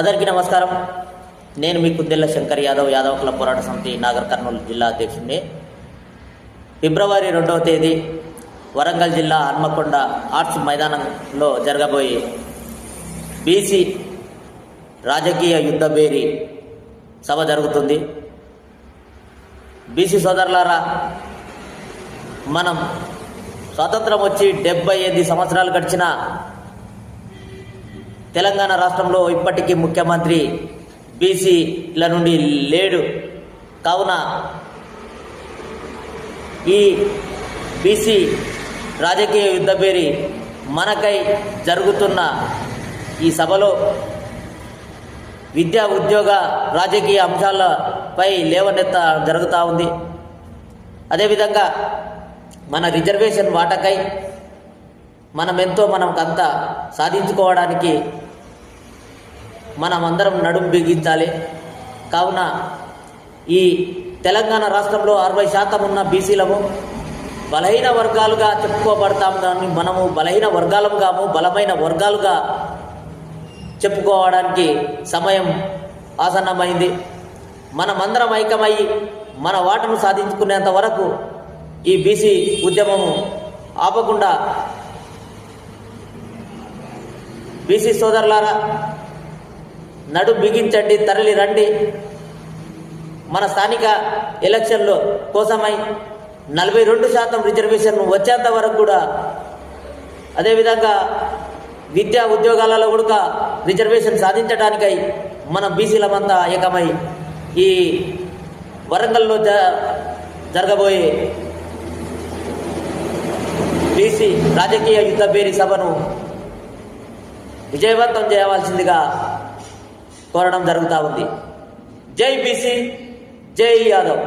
అందరికీ నమస్కారం. నేను మీ కుందెల్ల శంకర్ యాదవ్ యాదవ్ కుల పోరాట సమితి నాగర్ కర్నూలు జిల్లా అధ్యక్షుడిని. ఫిబ్రవరి రెండవ తేదీ వరంగల్ జిల్లా హన్మకొండ ఆర్ట్స్ మైదానంలో జరగబోయే బీసీ రాజకీయ యుద్ధ బేరి సభ జరుగుతుంది. బీసీ సోదరులారా మనం స్వాతంత్రం వచ్చి డెబ్బై ఎనిమిది సంవత్సరాలు గడిచినా తెలంగాణ రాష్ట్రంలో ఇప్పటికీ ముఖ్యమంత్రి బీసీల నుండి లేడు. కావున ఈ బీసీ రాజకీయ యుద్ధ పేరి మనకై జరుగుతున్న ఈ సభలో విద్యా ఉద్యోగ రాజకీయ అంశాలపై లేవనెత్త జరుగుతూ ఉంది. అదేవిధంగా మన రిజర్వేషన్ వాటకై మనం ఎంతో మనకంతా సాధించుకోవడానికి మనం అందరం బిగించాలి. కావున ఈ తెలంగాణ రాష్ట్రంలో అరవై శాతం ఉన్న బీసీలము బలహీన వర్గాలుగా చెప్పుకోబడతాము కానీ మనము బలహీన వర్గాలుగాము బలమైన వర్గాలుగా చెప్పుకోవడానికి సమయం ఆసన్నమైంది. మనమందరం ఐక్యమయ్యి మన వాటను సాధించుకునేంత వరకు ఈ బీసీ ఉద్యమము ఆపకుండా బీసీ సోదరులారా నడు బిగించండి తరలి రండి. మన స్థానిక ఎలక్షన్లో కోసమై నలభై రెండు శాతం రిజర్వేషన్ వచ్చేంత వరకు కూడా అదేవిధంగా విద్యా ఉద్యోగాలలో కూడా రిజర్వేషన్ సాధించడానికై మన బీసీలమంతా ఏకమై ఈ వరంగల్లో జ జరగబోయే బీసీ రాజకీయ యుద్ధ పేరి సభను విజయవంతం చేయవలసిందిగా కోరడం జరుగుతూ ఉంది. జై బీసీ జై యాదవ్.